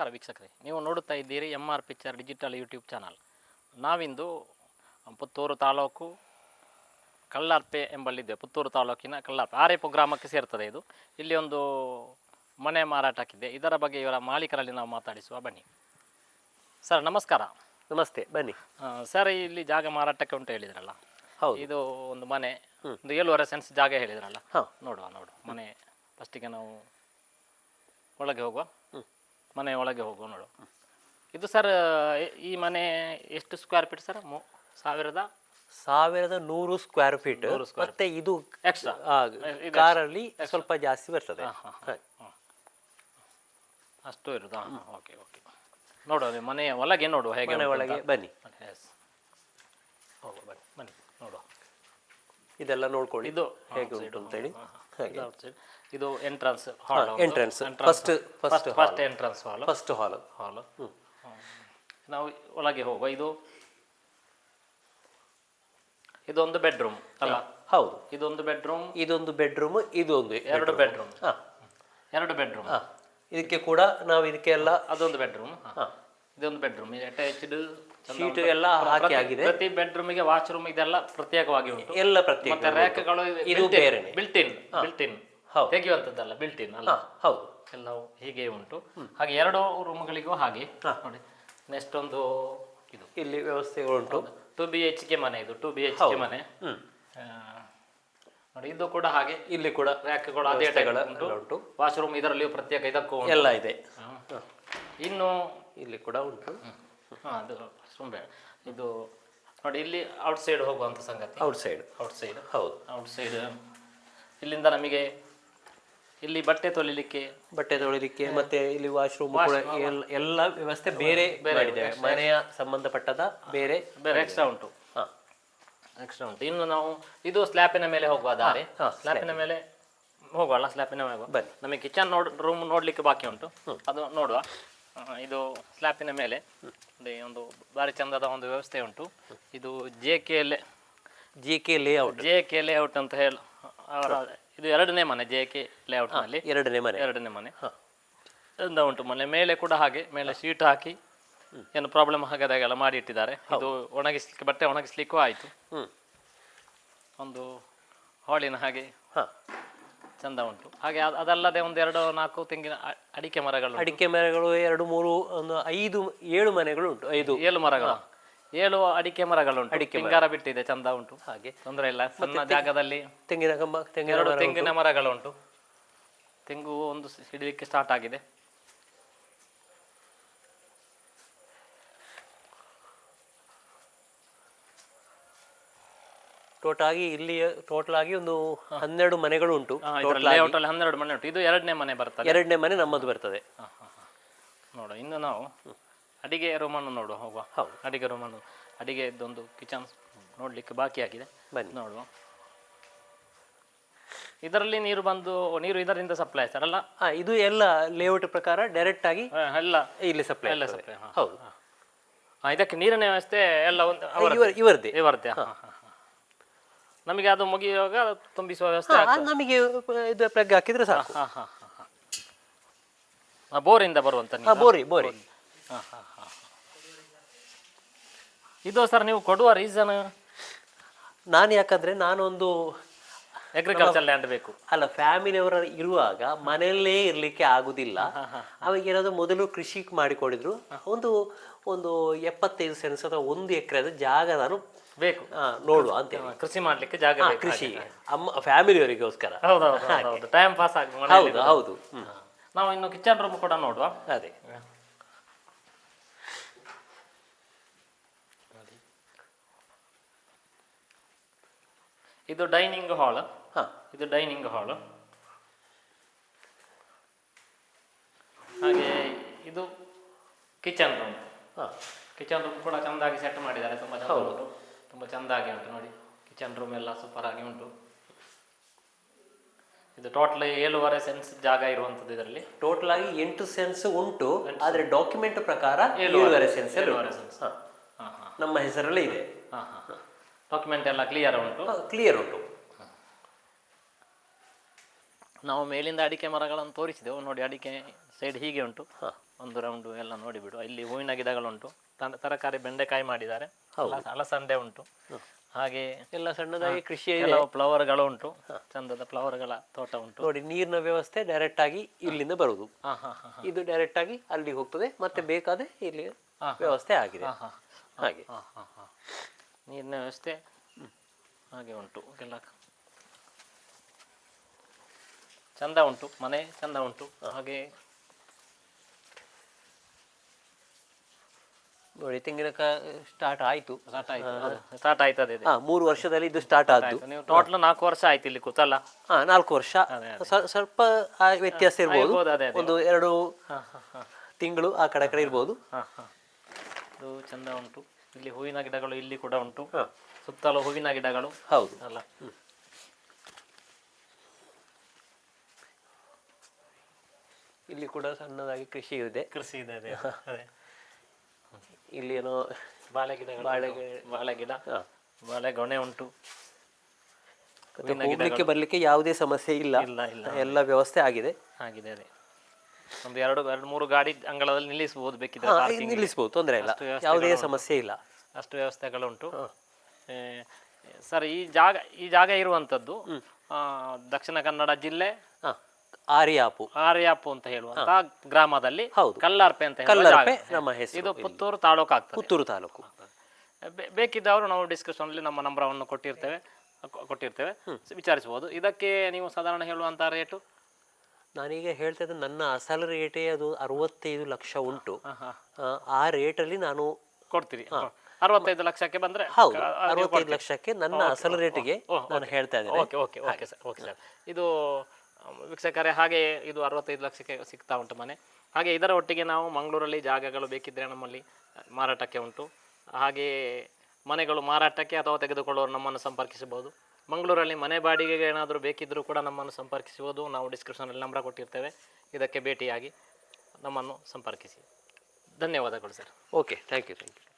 ನಮಸ್ಕಾರ ವೀಕ್ಷಕರೇ. ನೀವು ನೋಡುತ್ತಾ ಇದ್ದೀರಿ M R picture digital YouTube channel. ನಾವಿಂದು ಪುತ್ತೂರು ತಾಲೂಕು ಕಳ್ಳಾರ್ಪೆ ಎಂಬಲ್ಲಿದ್ದೆ ಪುತ್ತೂರು ತಾಲೂಕಿನ ಕಳ್ಳಾರ್ಪೆ ಆರೇಪು ಗ್ರಾಮಕ್ಕೆ ಸೇರ್ತದೆ ಇದು. ಇಲ್ಲಿ ಒಂದು ಮನೆ ಮಾರಾಟಕ್ಕಿದೆ. ಇದರ ಬಗ್ಗೆ ಇವರ ಮಾಲೀಕರಲ್ಲಿ ನಾವು ಮಾತಾಡಿಸುವ. ಬನ್ನಿ. ಸರ್ ನಮಸ್ಕಾರ. ನಮಸ್ತೆ ಬನ್ನಿ. ಸರ್ ಇಲ್ಲಿ ಜಾಗ ಮಾರಾಟಕ್ಕೆ ಉಂಟು ಹೇಳಿದ್ರಲ್ಲ? ಹೌದು. ಇದು ಒಂದು ಮನೆ ಒಂದು ಏಳುವರೆ ಸೆನ್ಸ್ ಜಾಗ ಹೇಳಿದ್ರಲ್ಲ? ನೋಡುವ ನೋಡುವ. ಮನೆ ಫಸ್ಟಿಗೆ ನಾವು ಒಳಗೆ ಹೋಗುವ. ಮನೆ ಒಳಗೆ ಹೋಗುವ ನೋಡು ಇದು ಸರ್ ಈ ಮನೆ ಎಷ್ಟು ಸ್ಕ್ವೇರ್ ಫೀಟ್ ಸರ್? ಮೂ ಸಾವಿರದ? ಸಾವಿರದ ನೂರು ಸ್ಕ್ವೇರ್ ಫೀಟ್ ಮತ್ತೆ ಇದು ಎಕ್ಸ್ಟ್ರಾ ಕಾರಲ್ಲಿ ಸ್ವಲ್ಪ ಜಾಸ್ತಿ ಬರ್ತದೆ. ಹಾಗೆ. ಅಷ್ಟು ಇರುದು? ಹಾಂ ಓಕೆ ಓಕೆ. ಮನೆ ಮನೆಯ ಒಳಗೆ ನೋಡುವ ಹೇಗೆ ಮನೆ ಒಳಗೆ ಬನ್ನಿ. ಎಸ್ ಹೋಗುವ ಬನ್ನಿ ಬನ್ನಿ ನೋಡುವ ಇದೆಲ್ಲ ನೋಡ್ಕೊಳ್ಳಿ ಇದು ಹೇಗೆ ಉಂಟು ಅಂತೇಳಿ. ಹಾಗೆ. ಇದು entrance hall entrance first first first entrance hall first hall hall ನಾವು ಒಳಗೆ ಹೋಗುವ. ಇದು ಇದೊಂದು ಬೆಡ್ರೂಮ್ ಅಲ್ಲ? ಹೌದು. ಇದೊಂದು ಬೆಡ್ರೂಮ್ ಇದೊಂದು ಬೆಡ್ರೂಮ್ ಇದೊಂದು ಎರಡು ಬೆಡ್ರೂಮ್ ಎರಡು ಬೆಡ್ರೂಮ್ ಇದಕ್ಕೆ ಕೂಡ ನಾವು ಇದಕ್ಕೆಲ್ಲ ಅದೊಂದು ಬೆಡ್ರೂಮ್ ಇದೊಂದು ಬೆಡ್ರೂಮ್ ಅಟ್ಯಾಚ್ಡ್ ಶೀಟ್ ಎಲ್ಲ ಹಾಕಿ ಆಗಿದೆ. ಪ್ರತಿ ಬೆಡ್ರೂಮಿಗೆ ವಾಶ್ರೂಮ್ ಇದೆಲ್ಲ ಪ್ರತ್ಯೇಕವಾಗಿ ಉಂಟು. ಎಲ್ಲ ಪ್ರತ್ಯೇಕ ಮತ್ತೆ ರ್ಯಾಕ್ಗಳು ಇದು ಬೇರೆ ಬಿಲ್ಟ್ ಇನ್ ಬಿಲ್ಟ್ ಇನ್ ಹೌದು. ತೆಗೆಯುವಂಥದ್ದಲ್ಲ ಬಿಲ್ಟ್ ಇನ್ ಅಲ್ಲ ಹೌದು. ಎಲ್ಲವೂ ಹೀಗೆ ಉಂಟು. ಹಾಗೆ ಎರಡು ರೂಮ್ಗಳಿಗೂ ಹಾಗೆ. ನೋಡಿ ನೆಕ್ಸ್ಟ್ ಒಂದು ಇದು. ಇಲ್ಲಿ ವ್ಯವಸ್ಥೆಗಳುಂಟು ಟು ಬಿ ಎಚ್ ಕೆ ಮನೆ ಇದು ಟು ಬಿ ಎಚ್ ಕೆ ಮನೆ. ನೋಡಿ ಇದು ಕೂಡ ಹಾಗೆ. ಇಲ್ಲಿ ಕೂಡ ರ್ಯಾಕ್ಗಳು ಅದೇ ಎಲ್ಲ ಉಂಟು. ವಾಶ್ರೂಮ್ ಇದರಲ್ಲಿಯೂ ಪ್ರತ್ಯೇಕ ಇದಕ್ಕೂ ಎಲ್ಲ ಇದೆ. ಇನ್ನು ಇಲ್ಲಿ ಕೂಡ ಉಂಟು. ಹಾಂ ಅದು ಇದು ನೋಡಿ ಇಲ್ಲಿ ಔಟ್ ಸೈಡ್ ಹೋಗುವಂಥ ಸಂಗತಿ. ಔಟ್ ಸೈಡ್ ಔಟ್ ಸೈಡ್ ಹೌದು. ಔಟ್ ಸೈಡ್ ಇಲ್ಲಿಂದ ನಮಗೆ ಇಲ್ಲಿ ಬಟ್ಟೆ ತೊಳಿಲಿಕ್ಕೆ ಬಟ್ಟೆ ತೊಳಿಲಿಕ್ಕೆ ಮತ್ತೆ ಇಲ್ಲಿ ವಾಶ್ರೂಮ್ ಎಲ್ಲ ವ್ಯವಸ್ಥೆ ಬೇರೆ ಬೇರೆ ಮನೆಯ ಸಂಬಂಧಪಟ್ಟದ ಬೇರೆ ಬೇರೆ ಎಕ್ಸ್ಟ್ರಾ ಉಂಟು. ಹಾ. ಎಕ್ಸ್ಟ್ರಾ ಉಂಟು. ಇನ್ನು ನಾವು ಇದು ಸ್ಲ್ಯಾಪಿನ ಮೇಲೆ ಹೋಗುವ ದಾರಿ. ಸ್ಲ್ಯಾಪಿನ ಮೇಲೆ ಹೋಗುವಲ್ಲ ಸ್ಲ್ಯಾಪಿನ ಮೇಲೆ ಬನ್ನಿ. ನಮಗೆ ಕಿಚನ್ ನೋಡ್ ರೂಮ್ ನೋಡ್ಲಿಕ್ಕೆ ಬಾಕಿ ಉಂಟು. ಅದು ನೋಡುವ. ಇದು ಸ್ಲ್ಯಾಪಿನ ಮೇಲೆ ಒಂದು ಭಾರಿ ಚಂದದ ಒಂದು ವ್ಯವಸ್ಥೆ ಉಂಟು. ಇದು J K G K layout J K layout ಅಂತ ಹೇಳಿ. ಅವರ ಇದು ಎರಡನೇ ಮನೆ ಜೆ ಕೆ ಲೇಔಟ್ನಲ್ಲಿ ಎರಡನೇ ಮನೆ. ಎರಡನೇ ಮನೆ. ಚಂದ ಉಂಟು. ಮನೆ ಮೇಲೆ ಕೂಡ ಹಾಗೆ ಮೇಲೆ ಶೀಟ್ ಹಾಕಿ ಏನು ಪ್ರಾಬ್ಲಮ್ ಆಗದಾಗೆಲ್ಲ ಮಾಡಿ ಇಟ್ಟಿದ್ದಾರೆ ಇದು ಒಣಗಿಸ್ಲಿಕ್ಕೆ ಬಟ್ಟೆ ಒಣಗಿಸ್ಲಿಕ್ಕೂ ಆಯಿತು. ಒಂದು ಹಾಲಿನ ಹಾಗೆ ಚಂದ ಉಂಟು. ಹಾಗೆ ಅದ್- ಅದಲ್ಲದೆ ಒಂದು ಎರಡು ನಾಲ್ಕು ತೆಂಗಿನ ಅ- ಅಡಿಕೆ ಮರಗಳು ಅಡಿಕೆ ಮರಗಳು ಎರಡು ಮೂರು ಒಂದು ಐದು ಏಳು ಮನೆಗಳು ಉಂಟು ಐದು. ಏಳು ಮರಗಳು. ಏಳು ಅಡಿಕೆ ಮರಗಳುಂಟು ಅಡಿಕೆ ಬಂಗಾರ ಬಿಟ್ಟಿದೆ ಚಂದ ಉಂಟು. ಹಾಗೆ. ತೊಂದರೆ ಇಲ್ಲ. ಸಣ್ಣ ಜಾಗದಲ್ಲಿ ತೆಂಗಿನ ಕಂಬ ತೆಂಗಿನ ಎರಡು ಮರ ತೆಂಗಿನ ಮರಗಳುಂಟು ತೆಂಗು ಒಂದು ಹಿಡಿಲಿಕ್ಕೆ ಸ್ಟಾರ್ಟ್ ಆಗಿದೆ. ಟೋಟಲ್ ಆಗಿ ಇಲ್ಲಿ ಟೋಟಲ್ ಆಗಿ ಒಂದು ಹನ್ನೆರಡು ಮನೆಗಳು ಉಂಟು ಲೇಔಟ್ ಅಲ್ಲಿ ಹನ್ನೆರಡು ಮನೆ ಉಂಟು. ಇದು ಎರಡನೇ ಮನೆ ಬರ್ತದೆ. ಎರಡನೇ ಮನೆ ನಮ್ಮದು ಬರ್ತದೆ. ನೋಡು ಇನ್ನು ನಾವು ಅಡಿಗೆ ರೂಮನ್ನು ನೋಡುವ ಹೋಗುವ. ಹೌದು. ಅಡಿಗೆ ರೂಮನ್ನು ಅಡಿಗೆ ಇದ್ದೊಂದು ಕಿಚನ್ ನೋಡ್ಲಿಕ್ಕೆ ಬಾಕಿ ಆಗಿದೆ. ಬನ್ನಿ. ನೋಡುವ. ಇದರಲ್ಲಿ ನೀರು ಬಂದು ನೀರು ಇದರಿಂದ ಸಪ್ಲೈ ಆಯ್ತಾರಲ್ಲ ಇದು ಎಲ್ಲ ಲೇಔಟ್ ಪ್ರಕಾರ ಡೈರೆಕ್ಟ್ ಆಗಿ ಎಲ್ಲ ಇಲ್ಲಿ ಸಪ್ಲೈ ಎಲ್ಲ ಸಪ್ಲೈ ಹೌದು. ಇದಕ್ಕೆ ನೀರಿನ ವ್ಯವಸ್ಥೆ ಎಲ್ಲ ಒಂದು ಇವರದ್ದೇ. ಇವ ಇವರದೇ ಇವರದ್ದೇ ಹ. ನಮಗೆ ಅದು ಮುಗಿಯುವಾಗ ತುಂಬಿಸುವ ವ್ಯವಸ್ಥೆ ಹಾ, ನಮಗೆ ಇದು ಪ್ಲಗ್ ಹಾಕಿದ್ರೆ ಸಾಕು. ಹಾ ಹಾ ಹಾ ಹಾ. ಬೋರಿಂದ ಬರುವಂತ ಹಾ ಬೋರಿ ಬೋರಿ. ಹಾ, ಹಾ, ಹಾ. ಇದು ಸರ್ ನೀವು ಕೊಡುವ ರೀಸನ್ ನಾನು ಯಾಕಂದ್ರೆ ನಾನೊಂದು ಅಗ್ರಿಕಲ್ಚರ್ ಲ್ಯಾಂಡ್ ಬೇಕು. ಅಲ್ಲ ಫ್ಯಾಮಿಲಿಯವರ ಇರುವಾಗ ಮನೆಯಲ್ಲೇ ಇರ್ಲಿಕ್ಕೆ ಆಗುದಿಲ್ಲ. ಅವಾಗ ಏನಾದ್ರು ಮೊದಲು ಕೃಷಿ ಮಾಡಿಕೊಂಡಿದ್ರು. ಒಂದು ಒಂದು ಎಪ್ಪತ್ತೈದು ಸೆನ್ಸ್ ಅಥವಾ ಒಂದು ಎಕರೆ ಜಾಗ ನಾನು ಬೇಕು. ನೋಡುವ ಅಂತ ಕೃಷಿ ಮಾಡ್ಲಿಕ್ಕೆ ಜಾಗ ಕೃಷಿ. ಅಮ್ಮ ಫ್ಯಾಮಿಲಿಯವರಿಗೋಸ್ಕರ. ಹೌದು ಟೈಮ್ ಪಾಸ್ ಆಗಿ ಹೌದು ಹೌದು. ನಾವು ಇನ್ನು ಕಿಚನ್ ರೂಮ್ ಕೂಡ ನೋಡುವ. ಅದೇ. ಇದು ಡೈನಿಂಗ್ ಹಾಲ್ ಇದು ಡೈನಿಂಗ್ ಹಾಲ್. ಹಾಗೆ ಇದು ಕಿಚನ್ ರೂಮ್ ಕಿಚನ್ ರೂಮ್ ಕೂಡ ಚೆಂದಾಗಿ ಸೆಟ್ ಮಾಡಿದ್ದಾರೆ. ತುಂಬ ಚೆಂದ ಉಂಟು. ತುಂಬ ಚೆಂದಾಗಿ ಉಂಟು ನೋಡಿ. ಕಿಚನ್ ರೂಮ್ ಎಲ್ಲ ಸೂಪರ್ ಆಗಿ ಉಂಟು. ಇದು ಟೋಟಲ್ ಏಳುವರೆ ಸೆನ್ಸ್ ಜಾಗ ಇರುವಂಥದ್ದು ಇದರಲ್ಲಿ. ಟೋಟಲ್ ಆಗಿ ಎಂಟು ಸೆನ್ಸ್ ಉಂಟು. ಆದ್ರೆ ಡಾಕ್ಯುಮೆಂಟ್ ಪ್ರಕಾರ ಏಳುವರೆ ಸೆನ್ಸ್ ಏಳುವರೆ ಸೆನ್ಸ್ ಹಾ. ಹಾಂ ಹಾಂ. ನಮ್ಮ ಹೆಸರಲ್ಲೇ ಇದೆ. ಹಾಂ ಹಾಂ. ಡಾಕ್ಯುಮೆಂಟ್ ಎಲ್ಲ ಕ್ಲಿಯರ್ ಉಂಟು. ಕ್ಲಿಯರ್ ಉಂಟು. ನಾವು ಮೇಲಿಂದ ಅಡಿಕೆ ಮರಗಳನ್ನು ತೋರಿಸಿದೆವು. ನೋಡಿ ಅಡಿಕೆ ಸೈಡ್ ಹೀಗೆ ಉಂಟು. ಒಂದು ರೌಂಡು ಎಲ್ಲ ನೋಡಿಬಿಡು. ಇಲ್ಲಿ ಹೂವಿನ ಗಿಡಗಳುಂಟು. ತರ- ತರಕಾರಿ ಬೆಂಡೆಕಾಯಿ ಮಾಡಿದ್ದಾರೆ. ಅಲ- ಅಲಸಂಡೆ ಉಂಟು. ಹಾಗೆ ಎಲ್ಲ ಸಣ್ಣದಾಗಿ ಕೃಷಿ ಫ್ಲವರ್ ಫ್ಲವರ್ಗಳು ಉಂಟು. ಚಂದದ ಫ್ಲವರ್ಗಳ ತೋಟ ಉಂಟು. ನೋಡಿ ನೀರಿನ ವ್ಯವಸ್ಥೆ ಡೈರೆಕ್ಟ್ ಆಗಿ ಇಲ್ಲಿಂದ ಬರುವುದು. ಇದು ಡೈರೆಕ್ಟ್ ಆಗಿ ಅಲ್ಲಿಗೆ ಹೋಗ್ತದೆ. ಮತ್ತೆ ಬೇಕಾದ್ರೆ ಇಲ್ಲಿ ವ್ಯವಸ್ಥೆ ಆಗಿದೆ. ಹಾಗೆ. ಹಾಂ ಹಾಂ ಹಾಂ. ನೀರಿನ ವ್ಯವಸ್ಥೆ ಹಾಗೆ ಉಂಟು. ಎಲ್ಲ ಚಂದ ಉಂಟು ಮನೆ ಚಂದ ಉಂಟು. ಹಾಗೆ ನೋಡಿ ತೆಂಗಿನಕಾಯಿ ಸ್ಟಾರ್ಟ್ ಆಯ್ತು. ಸ್ಟಾರ್ಟ್ ಆಯ್ತು ಸ್ಟಾರ್ಟ್. ಹಾ ಮೂರು ವರ್ಷದಲ್ಲಿ ಇದು ಸ್ಟಾರ್ಟ್ ಆದ್ದು. ನೀವು ಟೋಟಲ್ ನಾಲ್ಕು ವರ್ಷ ಆಯ್ತು ಇಲ್ಲಿ ಕೂತಲ್ಲ ಹಾ ನಾಲ್ಕು ವರ್ಷ. ಸ್ವಲ್ಪ ವ್ಯತ್ಯಾಸ ಇರ್ಬೋದು. ಅದೇ, ಅದೇ. ಒಂದು ಎರಡು ತಿಂಗಳು ಆ ಕಡೆ ಕಡೆ ಇರ್ಬೋದು. ಹಾಂ ಹಾಂ. ಇದು ಚಂದ ಉಂಟು. ಇಲ್ಲಿ ಹೂವಿನ ಗಿಡಗಳು ಇಲ್ಲಿ ಕೂಡ ಉಂಟು. ಸುತ್ತಲೂ ಹೂವಿನ ಗಿಡಗಳು. ಹೌದು. ಅಲ್ಲ. ಇಲ್ಲಿ ಕೂಡ ಸಣ್ಣದಾಗಿ ಕೃಷಿ ಇದೆ. ಕೃಷಿ ಇದೆ ಅದೇ. ಅದೇ. ಇಲ್ಲಿ ಏನೋ ಬಾಳೆ ಗಿಡ ಬಾಳೆ ಬಾಳೆ ಗಿಡ ಬಾಳೆ ಗೊನೆ ಉಂಟು ಹೋಗ್ಲಿಕ್ಕೆ ಬರ್ಲಿಕ್ಕೆ ಯಾವುದೇ ಸಮಸ್ಯೆ ಇಲ್ಲ. ಇಲ್ಲ ಇಲ್ಲ ಎಲ್ಲ ವ್ಯವಸ್ಥೆ ಆಗಿದೆ. ಆಗಿದೆ ಅದೇ. ಒಂದು ಎರಡು ಎರಡು ಮೂರು ಗಾಡಿ ಅಂಗಳದಲ್ಲಿ ನಿಲ್ಲಿಸಬಹುದು ಬೇಕಿದ್ರೆ ನಿಲ್ಲಿಸಬಹುದು parking ಗೆ. ನಿಲ್ಲಿಸ್ಬೋದು ತೊಂದರೆ ಇಲ್ಲ. ಅಷ್ಟು ವ್ಯವಸ್ಥೆಗಳು ಯಾವುದೇ ಉಂಟು. ಸಮಸ್ಯೆ ಇಲ್ಲ. ಅಷ್ಟು ವ್ಯವಸ್ಥೆಗಳುಂಟು ಸರ್ ಈ ಜಾಗ ಈ ಜಾಗ ಇರುವಂಥದ್ದು ಆ, ದಕ್ಷಿಣ ಕನ್ನಡ ಜಿಲ್ಲೆ ಹಾ. ಆರಿಯಾಪು. ಆರ್ಯಾಪು ಅಂತ ಹೇಳುವಂತ ಗ್ರಾಮದಲ್ಲಿ ಹೌದು. ಕಲ್ಲಾರ್ಪೆ ಅಂತ ಕಲ್ಲಾರ್ಪೆ ಕಲ್ಲರ್ಪೆ ಜಾಗ. ನಮ್ಮ ಹೆಸರು. ಇದು ಪುತ್ತೂರು ತಾಲೂಕು ಆಗ್ತದೆ. ಪುತ್ತೂರು ತಾಲೂಕು. ಬೇ- ಬೇಕಿದ್ದವರು ನಾವು ಡಿಸ್ಕ್ರಿಪ್ಷನಲ್ಲಿ ನಮ್ಮ ನಂಬರವನ್ನು ಕೊಟ್ಟಿರ್ತೇವೆ. ಕೊ- ಕೊಟ್ಟಿರ್ತೇವೆ. ವಿಚಾರಿಸಬಹುದು. ಇದಕ್ಕೆ ನೀವು ಸಾಧಾರಣ ಹೇಳುವಂತ ರೇಟು? ನಾನೀಗ ಹೇಳ್ತಾ ಇದ್ದೆ ನನ್ನ ಅಸಲು ರೇಟೇ ಅದು ಅರವತ್ತೈದು ಲಕ್ಷ ಉಂಟು. ಆ, ಆ ರೇಟಲ್ಲಿ ನಾನು ಕೊಡ್ತೀರಿ. ಅರವತ್ತೈದು ಲಕ್ಷಕ್ಕೆ ಬಂದ್ರೆ ಹೌದು. ಅರವತ್ತೈದು ಲಕ್ಷಕ್ಕೆ ನನ್ನ ಅಸಲು ರೇಟಿಗೆ ನಾನು ಹೇಳ್ತಾ ಇದ್ದೇನೆ. Okay okay okay sir. Okay sir. ಇದು ವೀಕ್ಷಕರೇ, ಹಾಗೆ ಇದು ಅರವತ್ತೈದು ಲಕ್ಷಕ್ಕೆ ಸಿಗ್ತಾ ಉಂಟು ಮನೆ. ಹಾಗೆ ಇದರ ಒಟ್ಟಿಗೆ ನಾವು ಮಂಗಳೂರಲ್ಲಿ ಜಾಗಗಳು ಬೇಕಿದ್ದರೆ ನಮ್ಮಲ್ಲಿ ಮಾರಾಟಕ್ಕೆ ಉಂಟು. ಹಾಗೆ ಮನೆಗಳು ಮಾರಾಟಕ್ಕೆ ಅಥವಾ ತೆಗೆದುಕೊಳ್ಳುವವರು ನಮ್ಮನ್ನು ಸಂಪರ್ಕಿಸಬಹುದು. ಮಂಗಳೂರಲ್ಲಿ ಮನೆ ಬಾಡಿಗೆಗೆ ಏನಾದರೂ ಬೇಕಿದ್ದರೂ ಕೂಡ ನಮ್ಮನ್ನು ಸಂಪರ್ಕಿಸಬಹುದು. ನಾವು ಡಿಸ್ಕ್ರಿಪ್ಷನಲ್ಲಿ ನಂಬರ್ ಕೊಟ್ಟಿರ್ತೇವೆ. ಇದಕ್ಕೆ ಭೇಟಿಯಾಗಿ ನಮ್ಮನ್ನು ಸಂಪರ್ಕಿಸಿ. ಧನ್ಯವಾದಗಳು sir. Okay thank you thank you